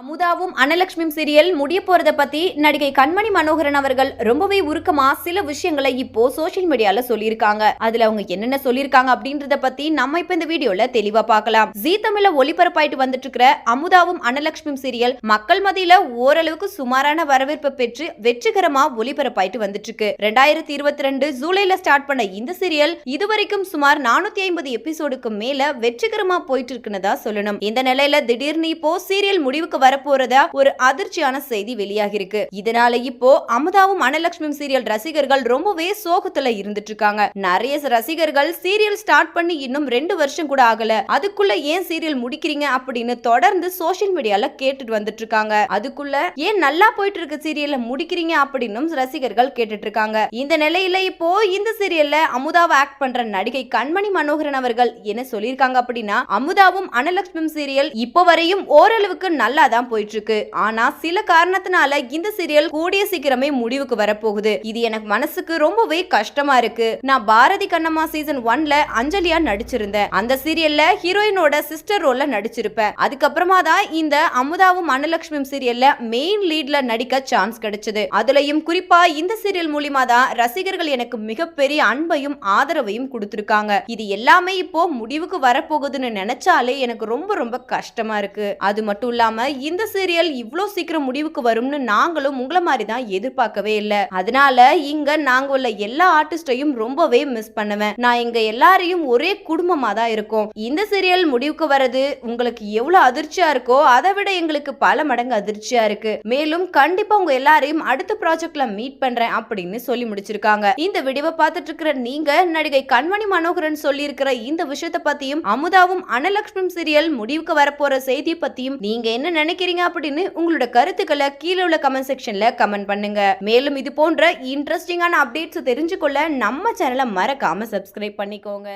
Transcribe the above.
அமுதாவும் அனலட்சுமியும் serial முடிய போறத பத்தி நடிகை கண்மணி மனோகரன் அவர்கள் ரொம்பவே உருக்கமா சில விஷயங்களை இப்போ சோஷியல் மீடியால சொல்லியிருக்காங்க. அதுல அவங்க என்னென்ன சொல்லியிருக்காங்க அப்படின்றத பத்தி நம்ம இப்ப இந்த வீடியோல தெளிவா பார்க்கலாம். ஜீ தமிழ்ல ஒளிபரப்பாயிட்டு வந்துட்டு இருக்கிற அமுதாவும் அனலட்சுமியும் சீரியல் மக்கள் மத்தியில ஓரளவுக்கு சுமாரான வரவேற்பை பெற்று வெற்றிகரமா ஒளிபரப்பாயிட்டு வந்துட்டு இருக்கு ரெண்டாயிரத்தி இருபத்தி ரெண்டு ஜூலைல ஸ்டார்ட் பண்ண இந்த சீரியல் இதுவரைக்கும் சுமார் நானூத்தி ஐம்பது எபிசோடுக்கு மேல வெற்றிகரமா போயிட்டு இருக்குன்னு தான் சொல்லணும். இந்த நிலையில திடீர்னு இப்போ சீரியல் முடிவுக்கு வரப்போறதா ஒரு அதிர்ச்சியான செய்தி வெளியாகிருக்கு இதனால இப்போ அமுதாவும் அனலட்சுமி சீரியல் ரசிகர்கள் ரொம்பவே சோகத்துல இருந்துட்டு இருக்காங்க நிறைய ரசிகர்கள் சீரியல் ஸ்டார்ட் பண்ணி இன்னும் ரெண்டு வருஷம் கூட ஆகல. அதுக்குள்ள ஏன் சீரியல் முடிக்கிறீங்க அப்படின்னு தொடர்ந்து சோஷியல் மீடியால கேட்டுட்டு வந்துட்டு இருக்காங்க அதுக்குள்ள ஏன் நல்லா போயிட்டு இருக்க சீரியல்ல முடிக்கிறீங்க அப்படின்னும் ரசிகர்கள் கேட்டுட்டு இருக்காங்க இந்த நிலையில இப்போ இந்த சீரியல்ல அமுதாவை ஆக்ட் பண்ற நடிகை கண்மணி மனோகரன் அவர்கள் என்ன சொல்லியிருக்காங்க அப்படின்னா அமுதாவும் அனலட்சுமி சீரியல் இப்போ வரையும் ஓரளவுக்கு நல்லா தான் போயிட்டு இருக்கு ஆனா சில காரணத்தினால இந்த சீரியல் கூடிய சீக்கிரமே முடிவுக்கு வரப்போகுது. இது எனக்கு மனசுக்கு ரொம்பவே கஷ்டமா இருக்கு. நான் பாரதி கண்ணம்மா சீசன் ஒன்ல அஞ்சலியா நடிச்சிருந்தேன். அந்த சீரியல்ல ஹீரோயினோட சிஸ்டர் ரோல்ல நடிச்சிருப்பேன். அதுக்கப்புறமா தான் இந்த அமுதாவும் அனலட்சுமியும் சீரியல்ல மெயின் லீட்ல நடிக்க சான்ஸ் கிடைச்சது. அதுலயும் குறிப்பா இந்த சீரியல் மூலியமா தான் ரசிகர்கள் எனக்கு மிகப்பெரிய அன்பையும் ஆதரவையும் கொடுத்திருக்காங்க. இது எல்லாமே இப்போ முடிவுக்கு வரப்போகுதுன்னு நினைச்சாலே எனக்கு ரொம்ப ரொம்ப கஷ்டமா இருக்கு. அது மட்டும் இல்லாம இந்த சீரியல் இவ்வளோ சீக்கிரம் முடிவுக்கு வரும்னு நாங்களும் உங்களை மாதிரி தான் எதிர்பார்க்கவே இல்லை. அதனால இங்க நாங்க உள்ள எல்லா ஆர்டிஸ்டையும் ரொம்பவே மிஸ் பண்ணுவேன். நான் இங்க எல்லாரையும் ஒரே குடும்பமா தான் இருக்கோம். இந்த சீரியல் முடிவுக்கு வர்றது உங்களுக்கு எவ்வளவு அதிர்ச்சியா இருக்கோ அதை விட எங்களுக்கு பல மடங்கு அதிர்ச்சியா இருக்கு. மேலும் கண்டிப்பா உங்க எல்லாரையும் அடுத்த ப்ராஜெக்ட்ல மீட் பண்றேன் அப்படின்னு சொல்லி முடிச்சிருக்காங்க. இந்த வீடியோவை பார்த்துட்டு இருக்கிற நீங்க நடிகை கண்மணி மனோகரன் சொல்லி இருக்கிற இந்த விஷயத்தை பத்தியும் அமுதாவும் அனலக்ஷ்மி சீரியல் முடிவுக்கு வரப்போற செய்தி பத்தியும் நீங்க என்ன நினைக்கிறீங்க அப்படின்னு உங்களோட கருத்துக்களை கீழே உள்ள கமெண்ட் செக்ஷன்ல கமெண்ட் பண்ணுங்க. மேலும் இது போன்ற இன்ட்ரெஸ்டிங்கான அப்டேட்ஸ் தெரிஞ்சுக்கொள்ள நம்ம சேனலை மறக்காம சப்ஸ்கிரைப் பண்ணிக்கோங்க.